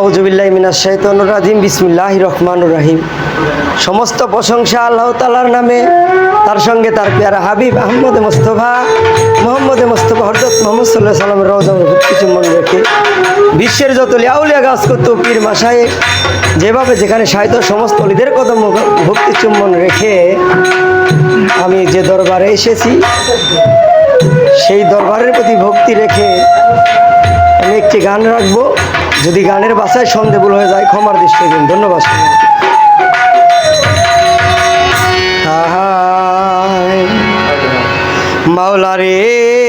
আউজুবিল্লাহ মিনাস শাইতানুর রাজিম বিসমিল্লাহ রহমান রাহিম। সমস্ত প্রশংসা আল্লাহ তালার নামে, তার সঙ্গে তার পেয়ারা হাবিব আহমদ মোস্তফা, মোহাম্মদ মোস্তফা হরদত মোহাম্মদ সাল্লাহ সাল্লামের রওজা কিছু মনে রেখে, বিশ্বের যত লিয়াউলিয়া গাছ করত পীর মাসায় যেভাবে যেখানে সাহিত্য সমস্ত অলিদের কদম ভক্তি চুম্বন রেখে আমি যে দরবারে এসেছি, সেই দরবারের প্রতি ভক্তি রেখে আমি একটি গান রাখব। যদি গানের বাসায় সন্দেহভুল হয়ে যায় ক্ষমার দৃষ্টি দিন। ধন্যবাদ। মাওলারে।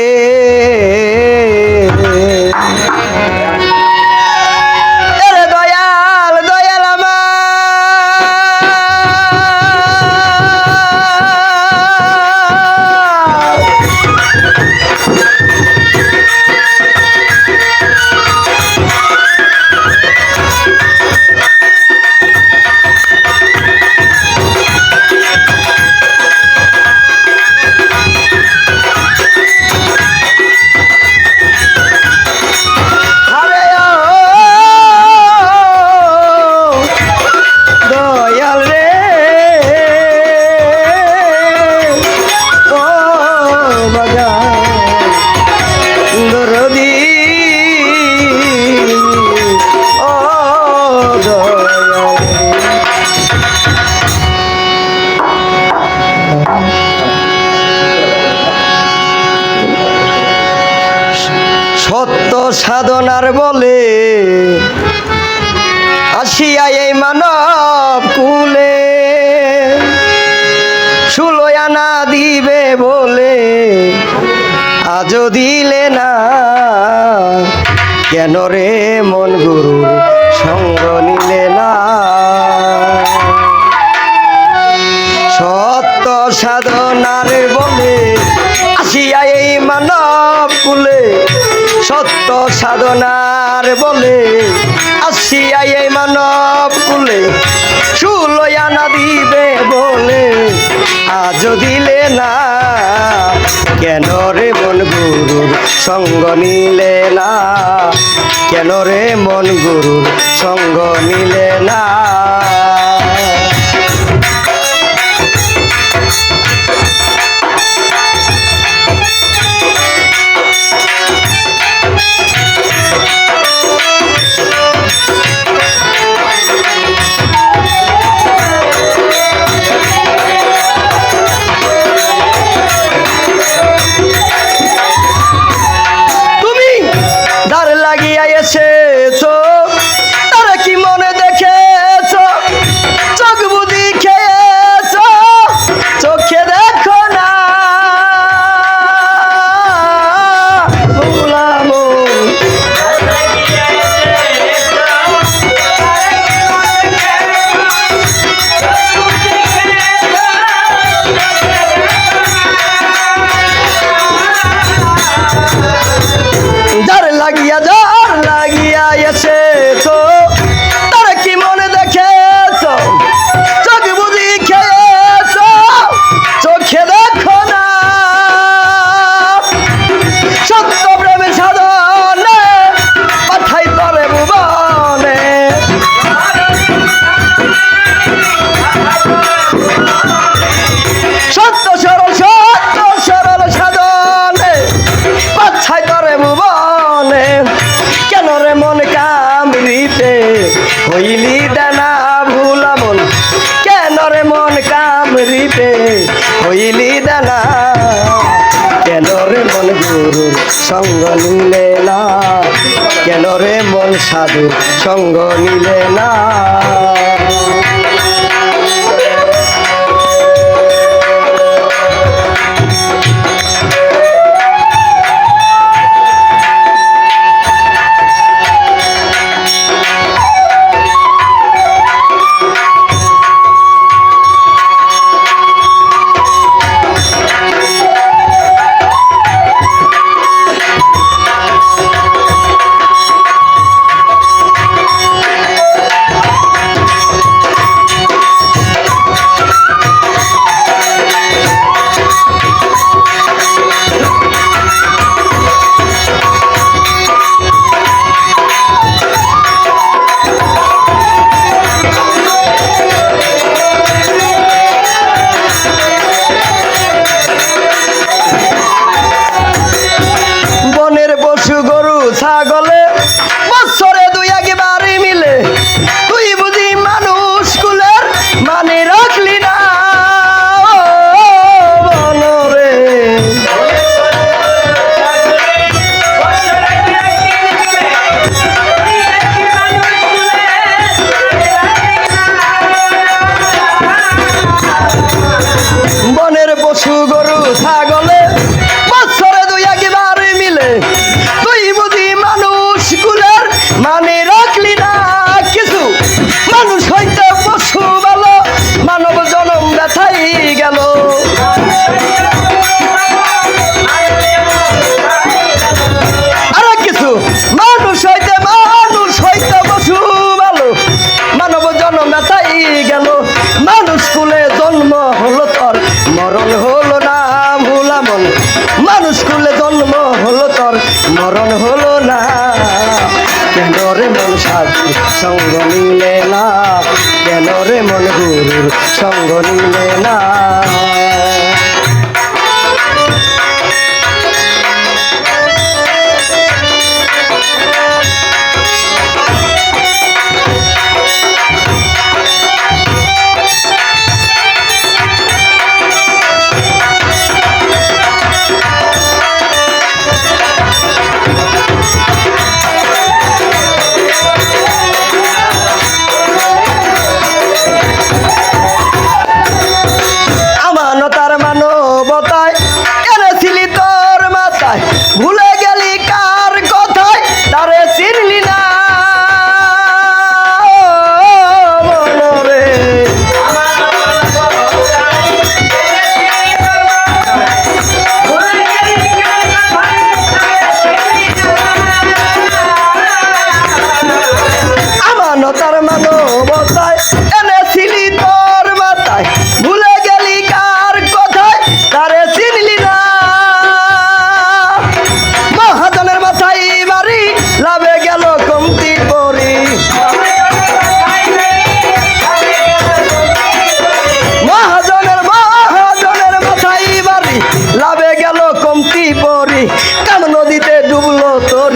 আজও দিলে না। কেন রে মন গুরু সঙ্গ নিলে না? সত্য সাধনার বলে আসিয়া এই মানব কুলে। সত্য সাধনার বলে আসিয়া এই মানব কুলে। সুলয়ানা দিবে বলে আজ দিলে না। কেন রে মন গুরুর সঙ্গ নিলে না? কেন রে মন গুরুর সঙ্গ নিলে না? লাগিয়া কেন রে মন সাধু সঙ্গ নিলে না? আরও কিছু মানুষ হইতে মানুষ হইতে বসু ভালো। মানব জন্ম তাই গেল। মানুষ কুলে জন্ম হলো তোর, মরণ হলো না ভুলামন মানুষ কুলে জন্ম হলো তোর, মরণ হলো না কেন রে সঙ্গ নিলে না? কেন রে মন গুরুর সঙ্গ নিলে না?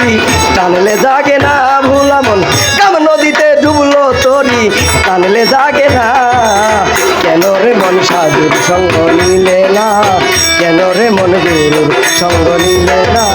তরি টানলে জাগে না ভুলামন কাম নদীতে ডুবলো তরি। টানলে জাগে না, কেন রে মন সাধুর সঙ্গ নিলে না? কেন রে মন গুরুর সঙ্গ নিলে না?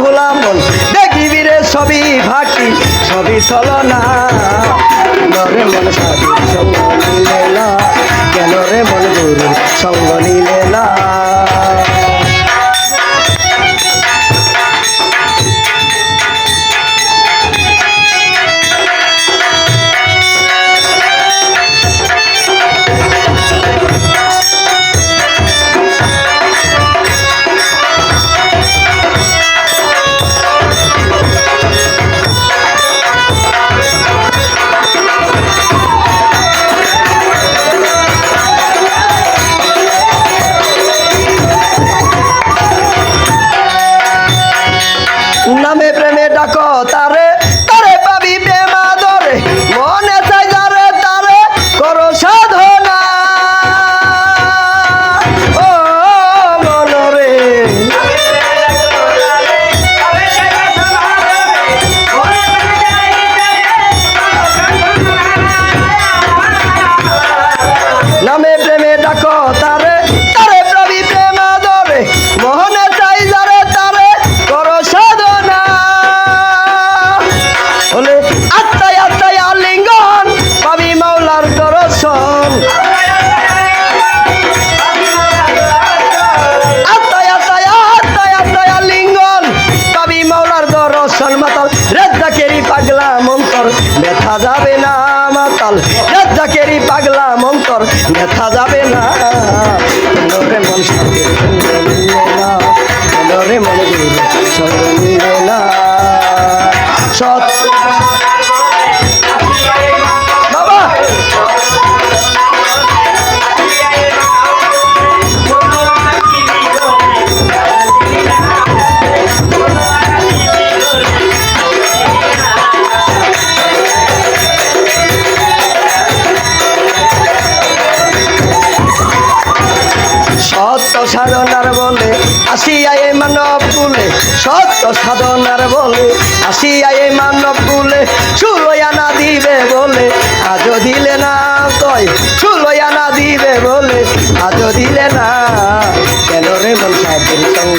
ভোলা মন দেখবি রে সবই ভাটি সবই চলো না। কেন রে মন সাধু সঙ্গ নিলে না, কেন রে মন গুরু সঙ্গ নিলে না? loco. রেজ্জাকেরই পাগলা মন্তর, ব্যথা যাবে না মাতাল। রেজ্জাকেরই পাগলা মন্তর, ব্যথা যাবে না। মন সঙ্গে মন সঙ্গে সাধনার বলে আসিয়া এই মানব কুলে, সত্য সাধনার বলে আসিয়া এই মানব কুলে সুলয়া না দিবে বলে, আজও দিলে না তয় সুলয়া না দিবে বলে, আজও দিলে না। কেন রে মন সাধুর সঙ্গ